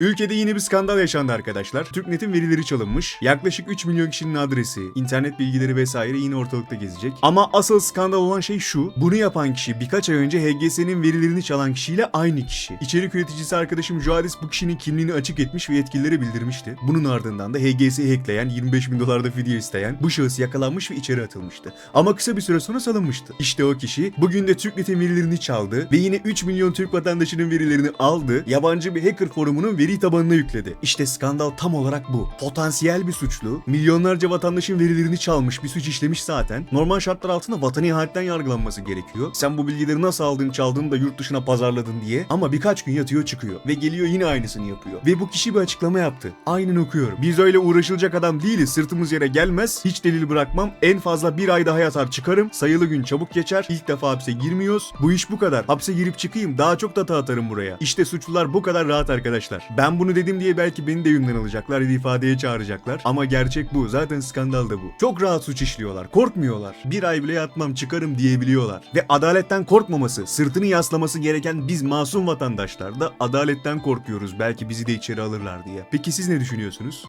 Ülkede yeni bir skandal yaşandı arkadaşlar. Türknet'in verileri çalınmış. Yaklaşık 3 milyon kişinin adresi, internet bilgileri vesaire yine ortalıkta gezecek. Ama asıl skandal olan şey şu. Bunu yapan kişi birkaç ay önce HGS'nin verilerini çalan kişiyle aynı kişi. İçerik üreticisi arkadaşım Juadis bu kişinin kimliğini açık etmiş ve yetkililere bildirmişti. Bunun ardından da HGS'yi hackleyen, 25 bin dolarda fidye isteyen bu şahıs yakalanmış ve içeri atılmıştı. Ama kısa bir süre sonra salınmıştı. İşte o kişi bugün de Türknet'in verilerini çaldı ve yine 3 milyon Türk vatandaşının verilerini aldı. Yabancı bir hacker forumunun veri tabanına yükledi. İşte skandal tam olarak bu. Potansiyel bir suçlu, milyonlarca vatandaşın verilerini çalmış, bir suç işlemiş zaten. Normal şartlar altında vatan ihanetten yargılanması gerekiyor. Sen bu bilgileri nasıl aldın, çaldın da yurt dışına pazarladın diye. Ama birkaç gün yatıyor çıkıyor ve geliyor yine aynısını yapıyor. Ve bu kişi bir açıklama yaptı. Aynen okuyorum. Biz öyle uğraşılacak adam değiliz. Sırtımız yere gelmez. Hiç delil bırakmam. En fazla bir ay daha yatar çıkarım. Sayılı gün çabuk geçer. İlk defa hapse girmiyoruz. Bu iş bu kadar. Hapse girip çıkayım. Daha çok data atarım buraya. İşte suçlular bu kadar rahat arkadaşlar. Ben bunu dedim diye belki beni de yümden alacaklar ifadeye çağıracaklar. Ama gerçek bu. Zaten skandal da bu. Çok rahat suç işliyorlar. Korkmuyorlar. Bir ay bile yatmam çıkarım diyebiliyorlar. Ve adaletten korkmaması, sırtını yaslaması gereken biz masum vatandaşlar da adaletten korkuyoruz. Belki bizi de içeri alırlar diye. Peki siz ne düşünüyorsunuz?